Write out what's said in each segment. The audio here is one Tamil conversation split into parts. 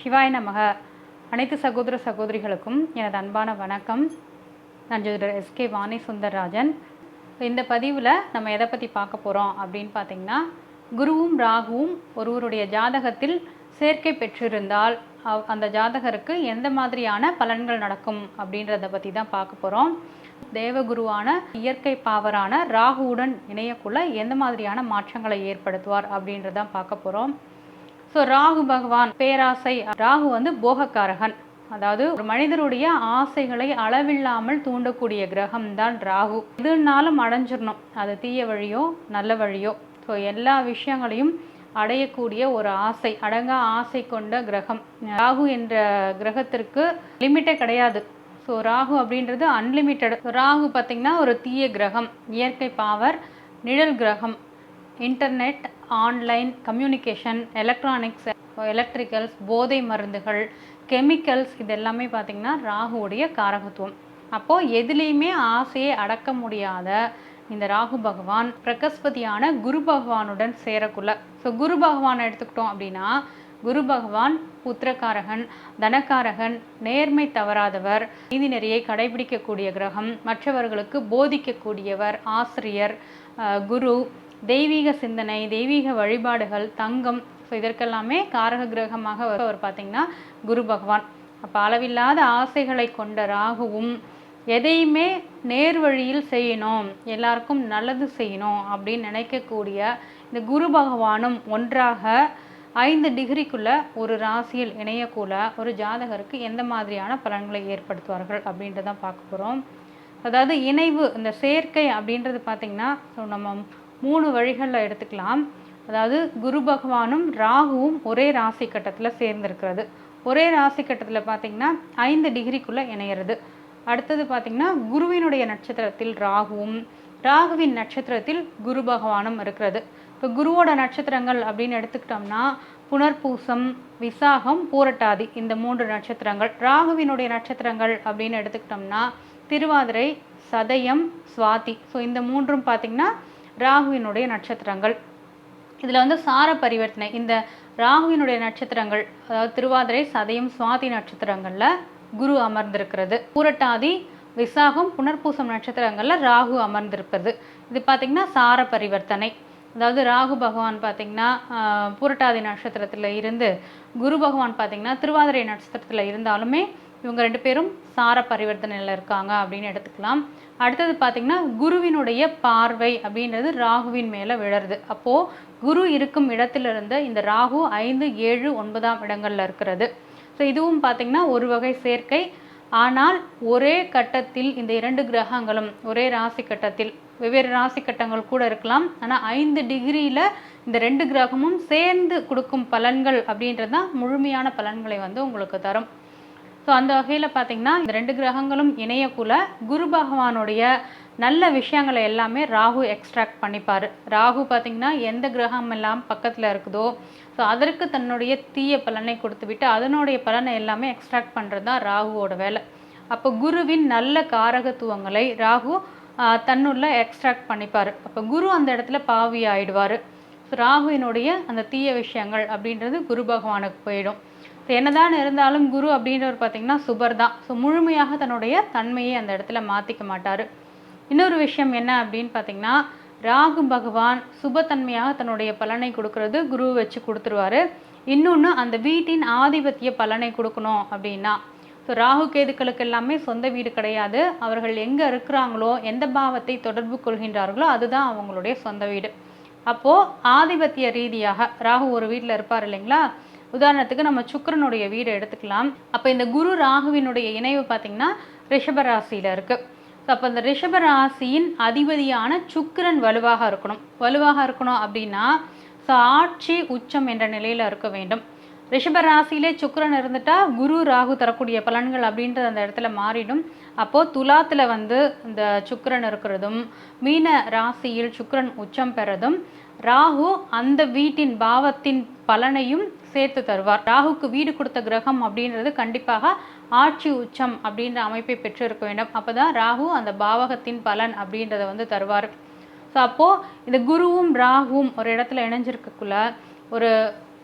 சிவாய் நமக. அனைத்து சகோதர சகோதரிகளுக்கும் எனது அன்பான வணக்கம். நான் ஜோதிடர் எஸ்கே வாணி சுந்தர்ராஜன் இந்த பதிவில் நம்ம எதை பற்றி பார்க்க போகிறோம் அப்படின்னு பார்த்தீங்கன்னா குருவும் ராகுவும் ஒருவருடைய ஜாதகத்தில் சேர்க்கை பெற்றிருந்தால் அவ்- அந்த ஜாதகருக்கு எந்த மாதிரியான பலன்கள் நடக்கும் அப்படின்றத பற்றி தான் பார்க்க போகிறோம் தேவகுருவான இயற்கை பாவரான ராகுவுடன் இணையக்குள்ள எந்த மாதிரியான மாற்றங்களை ஏற்படுத்துவார் அப்படின்றதான் பார்க்க போகிறோம் ஸோ ராகு பகவான் பேராசை ராகு வந்து போகக்காரகன். அதாவது ஒரு மனிதருடைய ஆசைகளை அளவில்லாமல் தூண்டக்கூடிய கிரகம் தான் ராகு. எதுனாலும் அடைஞ்சிடணும். அது தீய வழியோ நல்ல வழியோ. ஸோ எல்லா விஷயங்களையும் அடையக்கூடிய ஒரு ஆசை அடங்கா ஆசை கொண்ட கிரகம். ராகு என்ற கிரகத்திற்கு லிமிட்டே கிடையாது. ஸோ ராகு அப்படின்றது அன்லிமிட்டெட் ராகு பார்த்திங்கன்னா ஒரு தீய கிரகம். இயற்கை பாவர் நிழல் கிரகம். Internet online communication electronics electricals போதை மருந்துகள் கெமிக்கல்ஸ் இது எல்லாமே பார்த்திங்கன்னா ராகுவுடைய காரகத்துவம். அப்போது எதுலேயுமே ஆசையை அடக்க முடியாத இந்த ராகு பகவான் பிரகஸ்பதியான குரு பகவானுடன் சேரக்குள்ள. ஸோ குரு பகவானை எடுத்துக்கிட்டோம் அப்படின்னா குரு பகவான் புத்திரகாரகன் தனகாரகன் நேர்மை தவறாதவர் நீதிநெறியை கடைபிடிக்கக்கூடிய கிரகம் மற்றவர்களுக்கு போதிக்கக்கூடியவர் ஆசிரியர் அஹ், குரு தெய்வீக சிந்தனை தெய்வீக வழிபாடுகள் தங்கம் ஸோ இதற்கெல்லாமே காரக கிரகமாக அவர் பார்த்தீங்கன்னா குரு பகவான். அப்போ அளவில்லாத ஆசைகளை கொண்ட ராகுவும் எதையுமே நேர் வழியில் செய்யணும் எல்லாருக்கும் நல்லது செய்யணும் அப்படின்னு நினைக்கக்கூடிய இந்த குரு பகவானும் ஒன்றாக ஐந்து டிகிரிக்குள்ள ஒரு ராசியில் இணையக்குள்ள ஒரு ஜாதகருக்கு எந்த மாதிரியான பலன்களை ஏற்படுத்துவார்கள் அப்படின்றதான் பார்க்க போகிறோம் அதாவது இணைவு இந்த சேர்க்கை அப்படின்றது பார்த்திங்கன்னா ஸோ நம்ம மூணு வழிகளில் எடுத்துக்கலாம். அதாவது குரு பகவானும் ராகுவும் ஒரே ராசி கட்டத்தில் சேர்ந்திருக்கிறது. ஒரே ராசி கட்டத்தில் பார்த்திங்கன்னா ஐந்து டிகிரிக்குள்ளே இணையிறது. அடுத்தது பார்த்திங்கன்னா குருவினுடைய நட்சத்திரத்தில் ராகுவும் ராகுவின் நட்சத்திரத்தில் குரு பகவானும் இருக்கிறது. இப்போ குருவோட நட்சத்திரங்கள் அப்படின்னு எடுத்துக்கிட்டோம்னா புனர்பூசம் விசாகம் பூரட்டாதி இந்த மூன்று நட்சத்திரங்கள். ராகுவினுடைய நட்சத்திரங்கள் அப்படின்னு எடுத்துக்கிட்டோம்னா திருவாதிரை சதயம் சுவாதி. ஸோ இந்த மூன்றும் பார்த்திங்கன்னா ராகுவினுடைய நட்சத்திரங்கள். இதில் வந்து சார பரிவர்த்தனை. இந்த ராகுவினுடைய நட்சத்திரங்கள் அதாவது திருவாதிரை சதயம் சுவாதி நட்சத்திரங்களில் குரு அமர்ந்திருக்கிறது. பூரட்டாதி விசாகம் புனர்பூசம் நட்சத்திரங்களில் ராகு அமர்ந்திருப்பது இது பார்த்திங்கன்னா சார பரிவர்த்தனை. அதாவது ராகு பகவான் பார்த்திங்கன்னா பூரட்டாதி நட்சத்திரத்தில் இருந்து குரு பகவான் பார்த்திங்கன்னா திருவாதிரை நட்சத்திரத்தில் இருந்தாலுமே இவங்க ரெண்டு பேரும் சார பரிவர்த்தனையில் இருக்காங்க அப்படின்னு எடுத்துக்கலாம். அடுத்தது பார்த்திங்கன்னா குருவினுடைய பார்வை அப்படின்றது ராகுவின் மேலே விழருது அப்போது குரு இருக்கும் இடத்திலிருந்து இந்த ராகு ஐந்து ஏழு ஒன்பதாம் இடங்களில் இருக்கிறது. ஸோ இதுவும் பார்த்திங்கன்னா ஒரு வகை சேர்க்கை. ஆனால் ஒரே கட்டத்தில் இந்த இரண்டு கிரகங்களும் ஒரே ராசி கட்டத்தில் வெவ்வேறு ராசி கட்டங்கள் கூட இருக்கலாம். ஆனால் ஐந்து டிகிரியில் இந்த ரெண்டு கிரகமும் சேர்ந்து கொடுக்கும் பலன்கள் அப்படின்றது தான் முழுமையான பலன்களை வந்து உங்களுக்கு தரும். ஸோ அந்த வகையில் பார்த்தீங்கன்னா இந்த ரெண்டு கிரகங்களும் இணையக்குள்ள குரு பகவானுடைய நல்ல விஷயங்களை எல்லாமே ராகு எக்ஸ்ட்ராக்ட் பண்ணிப்பார். ராகு பார்த்தீங்கன்னா எந்த கிரகம் எல்லாம் பக்கத்தில் இருக்குதோ ஸோ அதற்கு தன்னுடைய தீய பலனை கொடுத்துவிட்டு அதனுடைய பலனை எல்லாமே எக்ஸ்ட்ராக்ட் பண்ணுறது தான் ராகுவோட வேலை. அப்போ குருவின் நல்ல காரகத்துவங்களை ராகு தன்னுள்ள எக்ஸ்ட்ராக்ட் பண்ணிப்பார். அப்போ குரு அந்த இடத்துல பாவி ஆயிடுவார். ஸோ ராகுவினுடைய அந்த தீய விஷயங்கள் அப்படின்றது குரு பகவானுக்கு போயிடும். என்னதான் இருந்தாலும் குரு அப்படின்றவர் பார்த்தீங்கன்னா சுபர் தான் ஸோ முழுமையாக தன்னுடைய தன்மையை அந்த இடத்துல மாற்றிக்க மாட்டார். இன்னொரு விஷயம் என்ன அப்படின்னு பார்த்தீங்கன்னா ராகு பகவான் சுபத்தன்மையாக தன்னுடைய பலனை கொடுக்கறது குரு வச்சு கொடுத்துருவாரு. இன்னொன்று அந்த வீட்டின் ஆதிபத்திய பலனை கொடுக்கணும் அப்படின்னா. ஸோ ராகு கேதுக்களுக்கு எல்லாமே சொந்த வீடு கிடையாது. அவர்கள் எங்கே இருக்கிறாங்களோ எந்த பாவத்தை தொடர்பு கொள்கின்றார்களோ அதுதான் அவங்களுடைய சொந்த வீடு. அப்போது ஆதிபத்திய ரீதியாக ராகு ஒரு வீட்டில் இருப்பார் இல்லைங்களா? உதாரணத்துக்கு நம்ம சுக்கரனுடைய வீடு எடுத்துக்கலாம். அப்போ இந்த குரு ராகுவினுடைய இணைவு பார்த்திங்கன்னா ரிஷபராசியில் இருக்குது ஸோ அப்போ இந்த ரிஷபராசியின் அதிபதியான சுக்கரன் வலுவாக இருக்கணும். வலுவாக இருக்கணும் அப்படின்னா ஸோ ஆட்சி உச்சம் என்ற நிலையில் இருக்க வேண்டும். ரிஷபராசியிலே சுக்கரன் இருந்துட்டால் குரு ராகு தரக்கூடிய பலன்கள் அப்படின்றது அந்த இடத்துல மாறிடும். அப்போது துலாத்தில் வந்து இந்த சுக்கரன் இருக்கிறதும் மீன ராசியில் சுக்கரன் உச்சம் பெறதும் ராகு அந்த வீட்டின் பாவத்தின் பலனையும் சேர்த்து தருவார். ராகுக்கு வீடு கொடுத்த கிரகம் அப்படின்றது கண்டிப்பாக ஆட்சி உச்சம் அப்படின்ற அமைப்பை பெற்றிருக்க வேண்டும். அப்போ தான் ராகு அந்த பாவகத்தின் பலன் அப்படின்றத வந்து தருவார். ஸோ அப்போது இந்த குருவும் ராகுவும் ஒரு இடத்துல இணைஞ்சிருக்கக்குள்ள ஒரு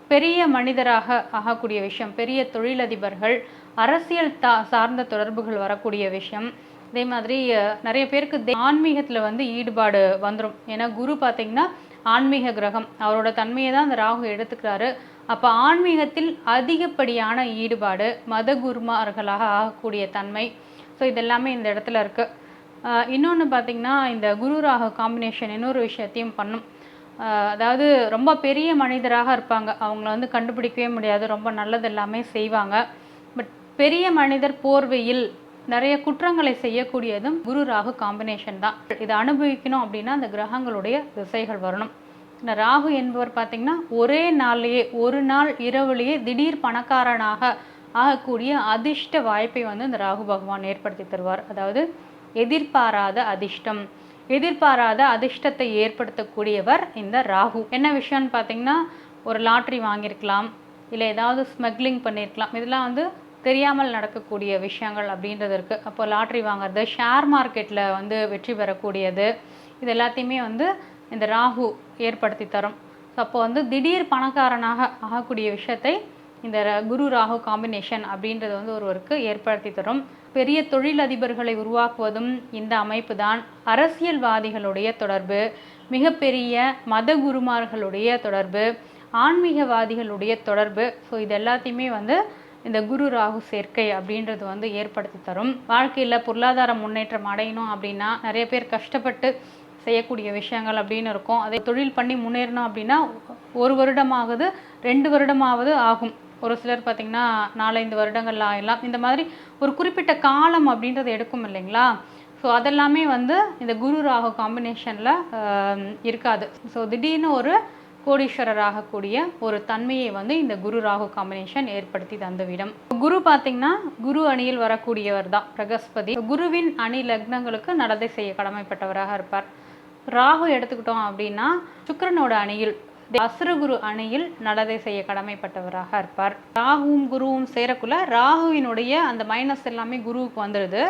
பெரிய மனிதராக ஆகக்கூடிய விஷயம். பெரிய தொழிலதிபர்கள் அரசியல் தா சார்ந்த தொடர்புகள் வரக்கூடிய விஷயம். அதே மாதிரி நிறைய பேருக்கு ஆன்மீகத்தில் வந்து ஈடுபாடு வந்துடும் ஏன்னா குரு பார்த்தீங்கன்னா ஆன்மீக கிரகம். அவரோட தன்மையை தான் அந்த ராகு எடுத்துக்கிறாரு. அப்போ ஆன்மீகத்தில் அதிகப்படியான ஈடுபாடு மத குருமார்களாக ஆகக்கூடிய தன்மை. ஸோ இதெல்லாமே இந்த இடத்துல இருக்குது இன்னொன்று பார்த்தீங்கன்னா இந்த குரு ராகு காம்பினேஷன் இன்னொரு விஷயத்தையும் பண்ணும். அதாவது ரொம்ப பெரிய மனிதராக இருப்பாங்க. அவங்கள வந்து கண்டுபிடிக்கவே முடியாது. ரொம்ப நல்லது எல்லாமே செய்வாங்க. பெரிய மனிதர் போர்வையில் நிறைய குற்றங்களை செய்யக்கூடியதும் குரு ராகு காம்பினேஷன் தான். இதை அனுபவிக்கணும் அப்படின்னா அந்த கிரகங்களுடைய திசைகள் வரணும். இந்த ராகு என்பவர் பார்த்தீங்கன்னா ஒரே நாள்லேயே ஒரு நாள் இரவுலேயே திடீர் பணக்காரனாக ஆகக்கூடிய அதிர்ஷ்ட வாய்ப்பை வந்து இந்த ராகு பகவான் ஏற்படுத்தி தருவார். அதாவது எதிர்பாராத அதிர்ஷ்டம் எதிர்பாராத அதிர்ஷ்டத்தை ஏற்படுத்தக்கூடியவர் இந்த ராகு. என்ன விஷயம்னு பார்த்தீங்கன்னா ஒரு லாட்ரி வாங்கியிருக்கலாம் இல்லை ஏதாவது ஸ்மக்லிங் பண்ணியிருக்கலாம். இதெல்லாம் வந்து தெரியாமல் நடக்கக்கூடிய விஷயங்கள் அப்படின்றது இருக்குது அப்போ லாட்ரி வாங்குறது ஷேர் மார்க்கெட்டில் வந்து வெற்றி பெறக்கூடியது இது எல்லாத்தையுமே வந்து இந்த ராகு ஏற்படுத்தி தரும். ஸோ அப்போ வந்து திடீர் பணக்காரனாக ஆகக்கூடிய விஷயத்தை இந்த ர- குரு ராகு காம்பினேஷன் அப்படின்றது வந்து ஒருவருக்கு ஏற்படுத்தி தரும். பெரிய தொழிலதிபர்களை உருவாக்குவதும் இந்த அமைப்பு தான் அரசியல்வாதிகளுடைய தொடர்பு மிகப்பெரிய மத குருமார்களுடைய தொடர்பு ஆன்மீகவாதிகளுடைய தொடர்பு. ஸோ இது எல்லாத்தையுமே வந்து இந்த குரு ராகு சேர்க்கை அப்படின்றது வந்து ஏற்படுத்தி தரும். வாழ்க்கையில் பொருளாதார முன்னேற்றம் அடையணும் அப்படின்னா நிறைய பேர் கஷ்டப்பட்டு செய்யக்கூடிய விஷயங்கள் அப்படின்னு இருக்கும். அதை தொழில் பண்ணி முன்னேறணும் அப்படின்னா ஒரு வருடமாகுது ரெண்டு வருடமாவது ஆகும். ஒரு சிலர் பார்த்திங்கன்னா நாலஞ்சு வருடங்கள் ஆகலாம் இந்த மாதிரி ஒரு குறிப்பிட்ட காலம் அப்படின்றது எடுக்கும் இல்லைங்களா? ஸோ அதெல்லாமே வந்து இந்த குரு ராகு காம்பினேஷனில் இருக்காது. ஸோ திடீர்னு ஒரு கோடீஸ்வரர் ஆகக்கூடிய ஒரு தன்மையை வந்து இந்த குரு ராகு காம்பினேஷன் ஏற்படுத்தி தந்துவிடும். குரு பார்த்தீங்கன்னா குரு அணியில் வரக்கூடியவர் தான் பிரகஸ்பதி. குருவின் அணி லக்னங்களுக்கு நடத்தை செய்ய கடமைப்பட்டவராக இருப்பார். ராகு எடுத்துக்கிட்டோம் அப்படின்னா சுக்கரனோட அணியில் அசுரகுரு அணியில் நடதை செய்ய கடமைப்பட்டவராக இருப்பார். ராகுவும் குருவும் சேரக்குள்ள ராகுவினுடைய அந்த மைனஸ் எல்லாமே குருவுக்கு வந்துடுது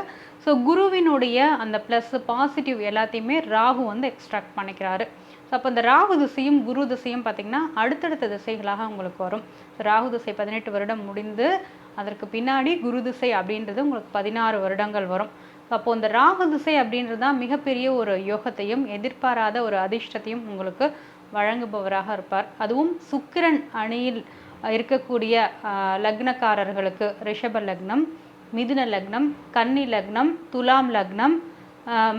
ஸோ குருவினுடைய அந்த ப்ளஸ் பாசிட்டிவ் எல்லாத்தையுமே ராகு வந்து எக்ஸ்ட்ராக்ட் பண்ணிக்கிறாரு. ஸோ அப்போ இந்த ராகு திசையும் குரு திசையும் பார்த்திங்கன்னா அடுத்தடுத்த திசைகளாக உங்களுக்கு வரும். ராகு திசை பதினெட்டு வருடம் முடிந்து அதற்கு பின்னாடி குரு திசை அப்படின்றது உங்களுக்கு பதினாறு வருடங்கள் வரும். அப்போ இந்த ராகு திசை அப்படின்றது தான் மிகப்பெரிய ஒரு யோகத்தையும் எதிர்பாராத ஒரு அதிர்ஷ்டத்தையும் உங்களுக்கு வழங்குபவராக இருப்பார். அதுவும் சுக்கிரன் அணியில் இருக்கக்கூடிய லக்னக்காரர்களுக்கு ரிஷப லக்னம் மிதுன லக்னம் கன்னி லக்னம் துலாம் லக்னம்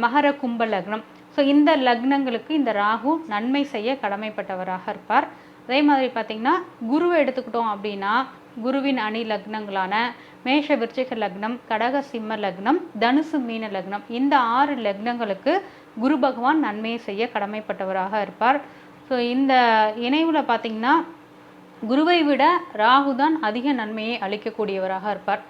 மகர கும்ப லக்னம். ஸோ இந்த லக்னங்களுக்கு இந்த ராகு நன்மை செய்ய கடமைப்பட்டவராக இருப்பார். அதே மாதிரி பார்த்திங்கன்னா குருவை எடுத்துக்கிட்டோம் அப்படின்னா குருவின் அணி லக்னங்களான மேஷ விருச்சிக லக்னம் கடக சிம்ம லக்னம் தனுசு மீன லக்னம் இந்த ஆறு லக்னங்களுக்கு குரு பகவான் நன்மையை செய்ய கடமைப்பட்டவராக இருப்பார். ஸோ இந்த இணைவில் பார்த்தீங்கன்னா குருவை விட ராகு தான் அதிக நன்மையை அளிக்கக்கூடியவராக இருப்பார்.